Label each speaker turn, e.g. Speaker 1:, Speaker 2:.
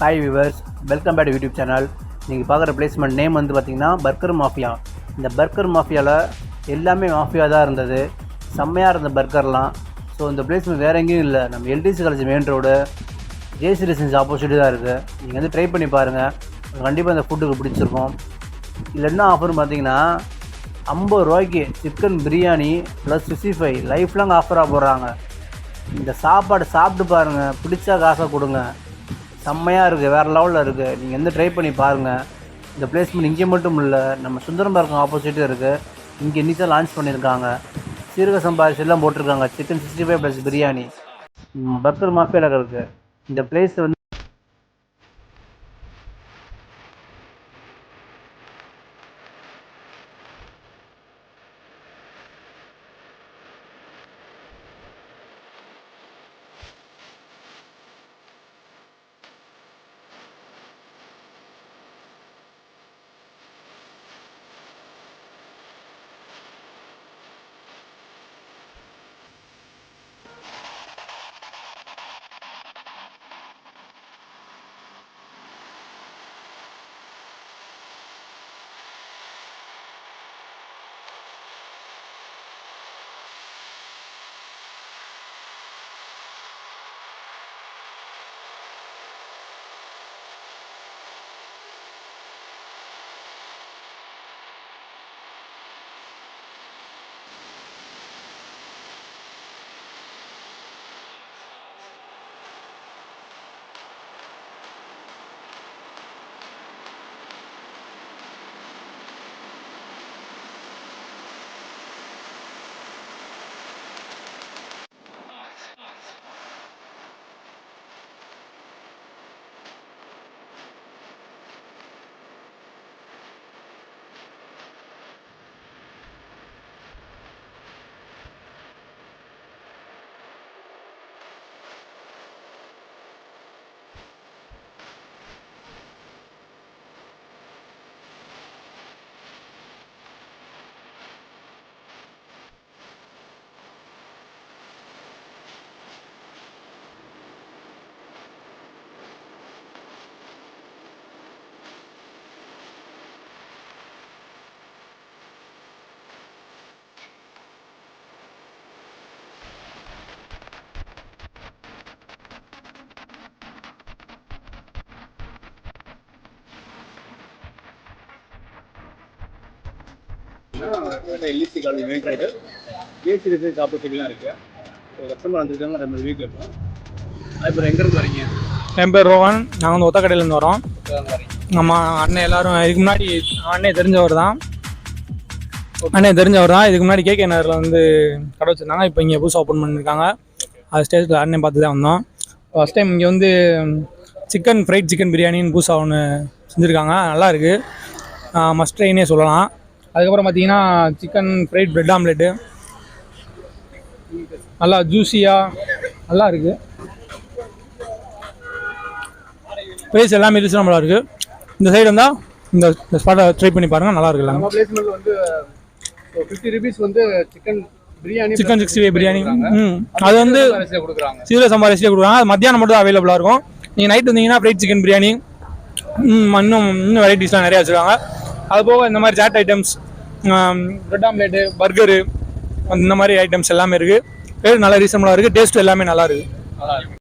Speaker 1: Hi viewers welcome back YouTube channel நீங்கள் பார்க்குற placement name வந்து பார்த்தீங்கன்னா பர்கர் மாஃபியா இந்த பர்கர் மாஃபியாவில் எல்லாமே மாஃபியா தான் இருந்தது. செம்மையாக இருந்த பர்கர்லாம் ஸோ இந்த பிளேஸ்மெண்ட் வேறு எங்கேயும் இல்லை. நம்ம LDC college main road JC residence opposite தான் இருக்குது நீங்கள் வந்து ட்ரை பண்ணி பாருங்கள் கண்டிப்பாக இந்த ஃபுட்டுக்கு பிடிச்சிருக்கும். இதில் என்ன ஆஃபர்னு பார்த்தீங்கன்னா ஐம்பது ரூபாய்க்கு chicken biryani plus sixty five lifelong ஆஃபராக போடுறாங்க. இந்த சாப்பாடு சாப்பிட்டு பாருங்கள் பிடிச்சா காசை கொடுங்க. செம்மையாக இருக்குது வேறு லெவலில் இருக்குது நீங்கள் வந்து ட்ரை பண்ணி பாருங்கள் இந்த பிளேஸ்மெண்ட் இங்கே மட்டும் இல்லை நம்ம சுந்தரம் பார்க்கம் ஆப்போசிட்டும் இருக்குது இங்கே இன்னி தான் லான்ச் பண்ணியிருக்காங்க சீரக சம்பாரிச்சு எல்லாம் போட்டிருக்காங்க. Chicken sixty five plus biryani. ம், பர்கர் மாஃபியாவில் இருக்குது இந்த பிளேஸ் வந்து
Speaker 2: எல்லிசி காலேஜ் மெயின் ரைடு ரிசர்ச் ஆப்போசிட்லாம் இருக்கு. கஸ்டமர் வந்திருக்காங்க நம்ம வீட்டில் இருக்கோம் அப்புறம் எங்கேருந்து வரீங்க?
Speaker 3: என் பேர் ரோஹன். நாங்கள் வந்து ஒத்தக்கடையிலேருந்து வரோம். நம்ம அண்ணன் எல்லாரும் இதுக்கு முன்னாடி அண்ணன் தெரிஞ்சவர் தான். அண்ணன் தெரிஞ்சவர் தான். இதுக்கு முன்னாடி கேகே நகரில் வந்து கடை வச்சுருந்தாங்க. இப்போ இங்கே புதுசாக ஓப்பன் பண்ணியிருக்காங்க அது ஸ்டேஜில் அண்ணன் பார்த்து தான் வந்தோம். ஃபஸ்ட் டைம் இங்கே வந்து சிக்கன் ஃப்ரைட் சிக்கன் பிரியாணின்னு புதுசாக ஒன்று செஞ்சுருக்காங்க. நல்லா இருக்குது மஸ்ட் ட்ரைனே சொல்லலாம். அதுக்கப்புறம் பார்த்தீங்கன்னா சிக்கன் ஃப்ரைட் பிரெட் ஆம்லெட்டு நல்லா ஜூஸியாக நல்லா இருக்குது ப்ரைஸ் எல்லாமே ரீசனபிளாக இருக்குது இந்த சைடு வந்தால் இந்த ஸ்பாட்டை ட்ரை பண்ணி பாருங்கள் நல்லா இருக்கு எல்லாமே.
Speaker 2: நம்ம பிளேஸ்மெண்ட் வந்து ஃபிஃப்டி ருபீஸ் வந்து chicken biryani
Speaker 3: chicken sixty five biryani ம் அது வந்து சீரக சம்பா ரெசிலே கொடுக்குறாங்க. அது மத்தியானம் மட்டும் அவைலபிளாக இருக்கும். நீங்கள் நைட் வந்தீங்கன்னா ஃப்ரைட் சிக்கன் பிரியாணி ம், இன்னும் இன்னும் வெரைட்டிஸ்லாம் நிறையா வச்சுருக்காங்க. அது போக இந்த மாதிரி chat items bread omelette burger இந்த மாதிரி ஐட்டம்ஸ் எல்லாமே இருக்குது நல்லா ரீசனபுளாக இருக்குது டேஸ்ட்டு எல்லாமே நல்லா இருக்குது
Speaker 2: நல்லா இருக்கு.